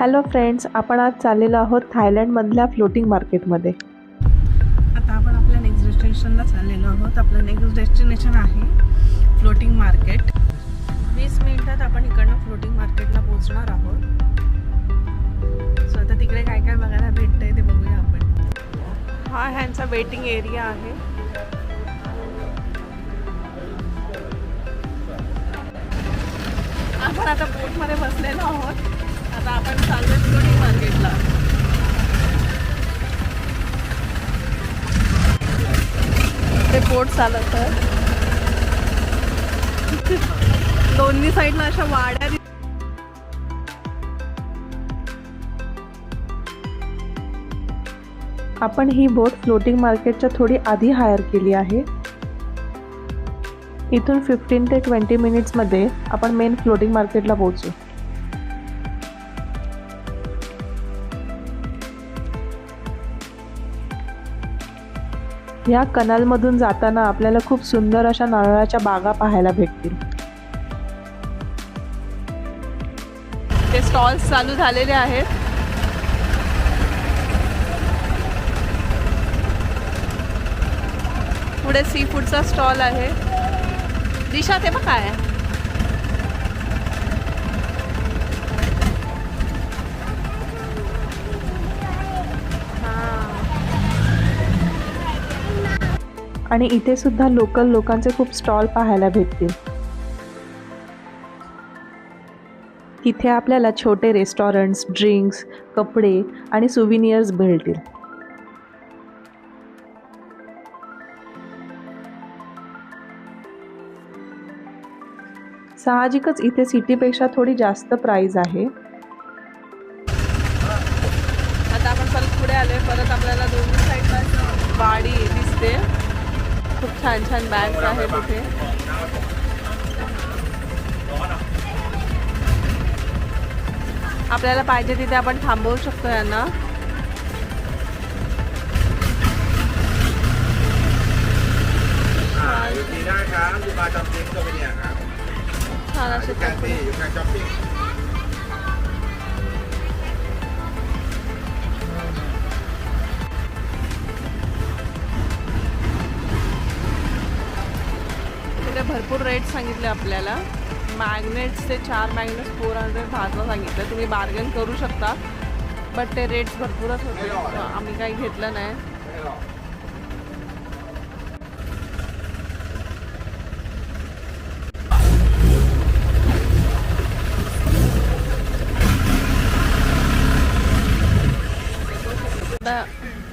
Hello friends आपण आज चाललेलो आहोत थायलंडमधल्या फ्लोटिंग मार्केटमध्ये. आता आपण आपल्या नेक्स्ट डेस्टिनेशनला चाललेलो आहोत. आपलं नेक्स्ट डेस्टिनेशन आहे फ्लोटिंग मार्केट वीस मिनिटात आपण इकडनं फ्लोटिंग मार्केटला पोहोचणार आहोत. सो आता तिकडे काय काय बघायला भेटतंय ते बघूया आपण. हा ह्यांचा वेटिंग एरिया आहे. आपण आता बोटमध्ये बसलेलो आहोत. आता आपण चाललो फ्लोटिंग मार्केटला. ते बोट चालत दोन्ही साईडला अशा वाड्या आपण ही बोट फ्लोटिंग मार्केटच्या थोडी आधी हायर केली आहे. इथून फिफ्टीन ते ट्वेंटी मिनिट्समध्ये आपण मेन फ्लोटिंग मार्केटला पोहोचू. ह्या कनालमधून जाताना आपल्याला खूप सुंदर अशा नारळाच्या बागा पाहायला भेटतील. ते स्टॉल्स चालू झालेले आहेत. पुढे सी फूडचा स्टॉल आहे. दिशा ते मग काय आहे? आणि इथे सुद्धा लोकल लोकांचे खूप स्टॉल पाहायला भेटतील. इथे आपल्याला छोटे रेस्टॉरंट्स ड्रिंक्स कपडे आणि सुविनियर्स भेटतील. साहजिकच इथे सिटीपेक्षा थोडी जास्त प्राईज आहे. छान बॅग्स आहेत इथे आपल्याला पाहिजे तिथे आपण थांबवू शकतो यांना छान असे भरपूर रेट सांगितले आपल्याला. मॅग्नेट्सचे चार मॅग्नेट्स फोर हंड्रेड दहाचा सांगितलं. तुम्ही बार्गेन करू शकता. बट ते रेट्स भरपूरच होते. आम्ही काही घेतलं नाही.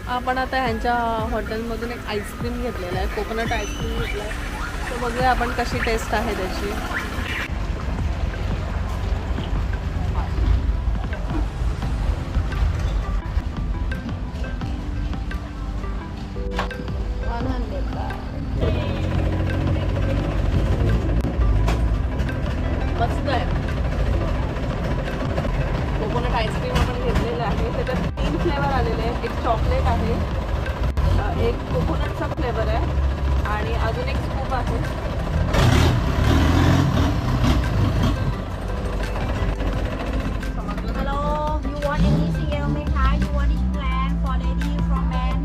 आपण आता ह्यांच्या हॉटेलमधून एक आईस्क्रीम घेतलेला आहे. कोकोनट आईस्क्रीम घेतला आहे बघूया आपण कशी टेस्ट आहे त्याची. मस्त आहे. कोकोनट आईस्क्रीम आपण घेतलेलं आहे. त्याच्यात तीन फ्लेवर आलेले आहेत. एक चॉकलेट आहे. एक कोकोनटचा फ्लेवर आहे. आणि अजून एक स्कूप आहे समजलं ना? Hello, you want anything else ไหมคะ You want it plan for lady from man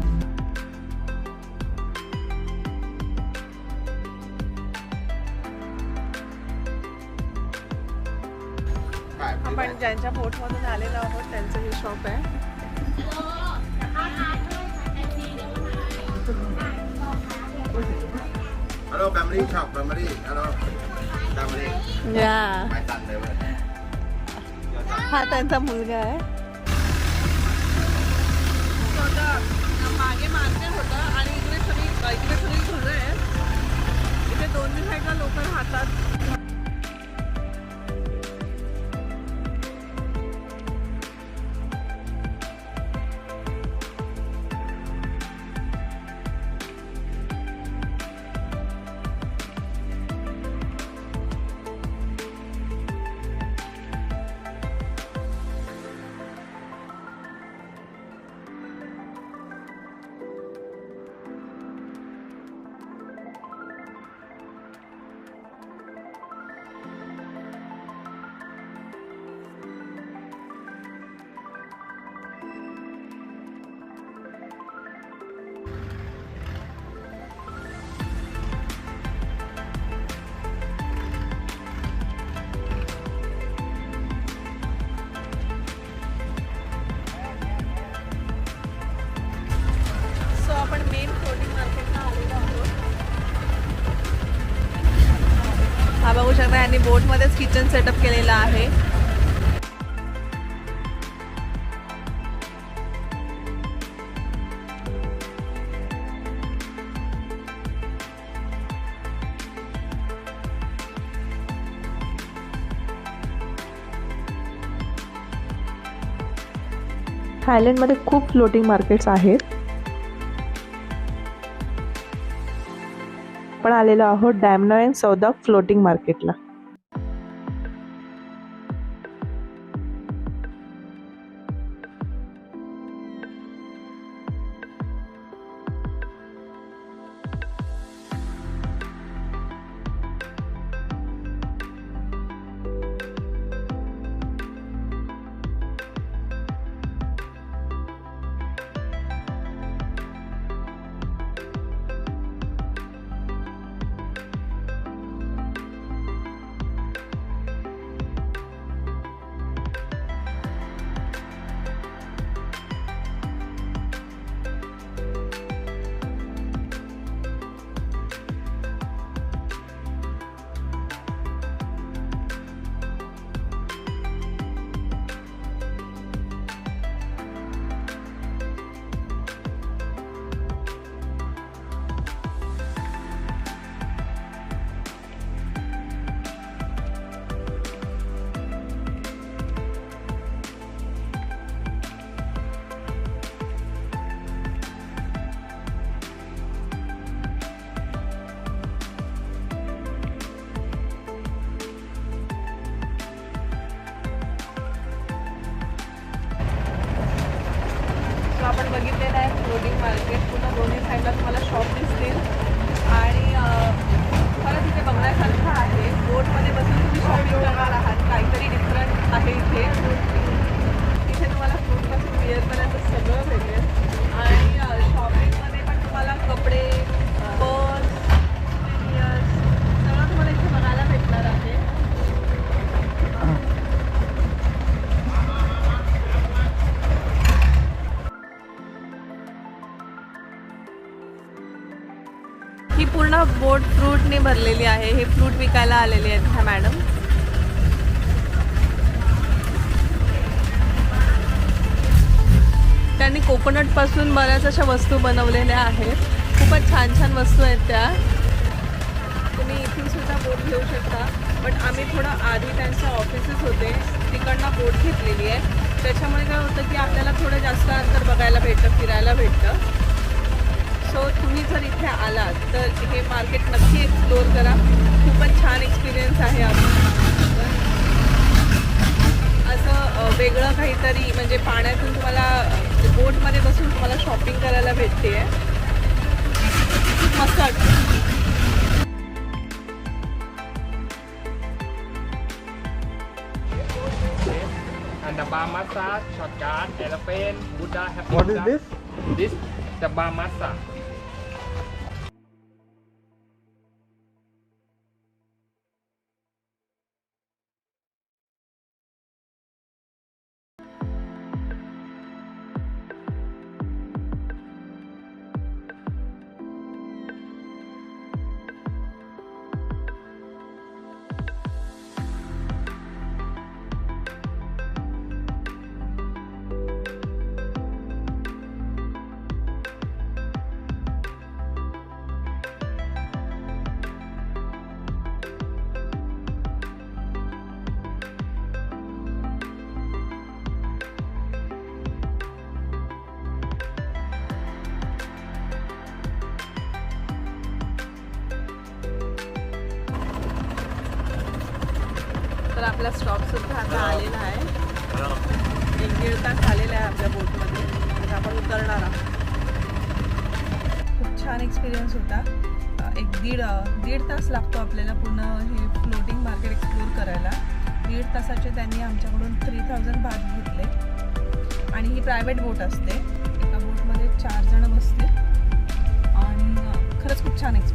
आपण ज्यांच्या बोटमधून आलेलो आहोत त्यांचं हे शॉप आहे Hello Family Shop Family Hello Family या ไปตันเลยเว้ย हा त्यांचा मुलगा आहे मागे मार्केट होतं आणि इकडे सगळी इकडे सगळी घरं आहेत इथे दोन्ही साईडला लोक राहतात त्यांनी बोटमध्येच किचन सेटअप केलेलं आहे. थायलंडमध्ये खूप फ्लोटिंग मार्केट्स आहेत. आपण आलेलो आहोत डॅमनॉय अँड सौदा फ्लोटिंग मार्केटला आपण बघितलेलं आहे फ्लोटिंग मार्केट पूर्ण दोन्ही साईडला तुम्हाला शॉप दिसतील. आणि अं, तिथे बघण्यासारखं आहे. बोटमध्ये बसून तुम्ही शॉपिंग करणार आहात. काहीतरी डिफरंट आहे इथे. इथे तुम्हाला फ्रूटपासून बिअरपर्यंत सगळं भेटेल. आणि शॉपिंग भरलेली आहे. हे फ्रूट विकायला आलेले आहेत ह्या मॅडम. त्यांनी कोकोनटपासून बऱ्याच अशा वस्तू बनवलेल्या आहेत. खूपच छान छान वस्तू आहेत त्या. तुम्ही इथून सुद्धा बोट घेऊ शकता. बट आम्ही थोडं आधी त्यांच्या ऑफिसेस होते. तिकडनं बोट घेतलेली आहे. त्याच्यामुळे काय होतं की आपल्याला थोडं जास्त अंतर बघायला भेटतं फिरायला भेटतं. सो तुम्ही जर इथे आलात तर हे मार्केट नक्की एक्सप्लोअर करा. खूपच छान एक्सपिरियन्स आहे आपला. असं वेगळं काहीतरी म्हणजे पाण्यातून तुम्हाला बोटमध्ये बसून तुम्हाला शॉपिंग करायला भेटते मस्त वाटतं. The bar massage, shotgun, elephant, Buddha, happy What is this? This the bar massage. आपला स्टॉपसुद्धा आता आलेला आहे. एक दीड तास आलेला आहे आपल्या बोटमध्ये आता आपण उतरणार आहोत. खूप छान एक्सपिरियन्स होता. एक दीड दीड तास लागतो आपल्याला पूर्ण हे फ्लोटिंग मार्केट एक्सप्लोर करायला. दीड तासाचे त्यांनी आमच्याकडून थ्री थाउजंड भाग घेतले. आणि ही प्रायव्हेट बोट असते. एका बोटमध्ये चार जणं बसते आणि खरंच खूप छान एक्सपिरियन्स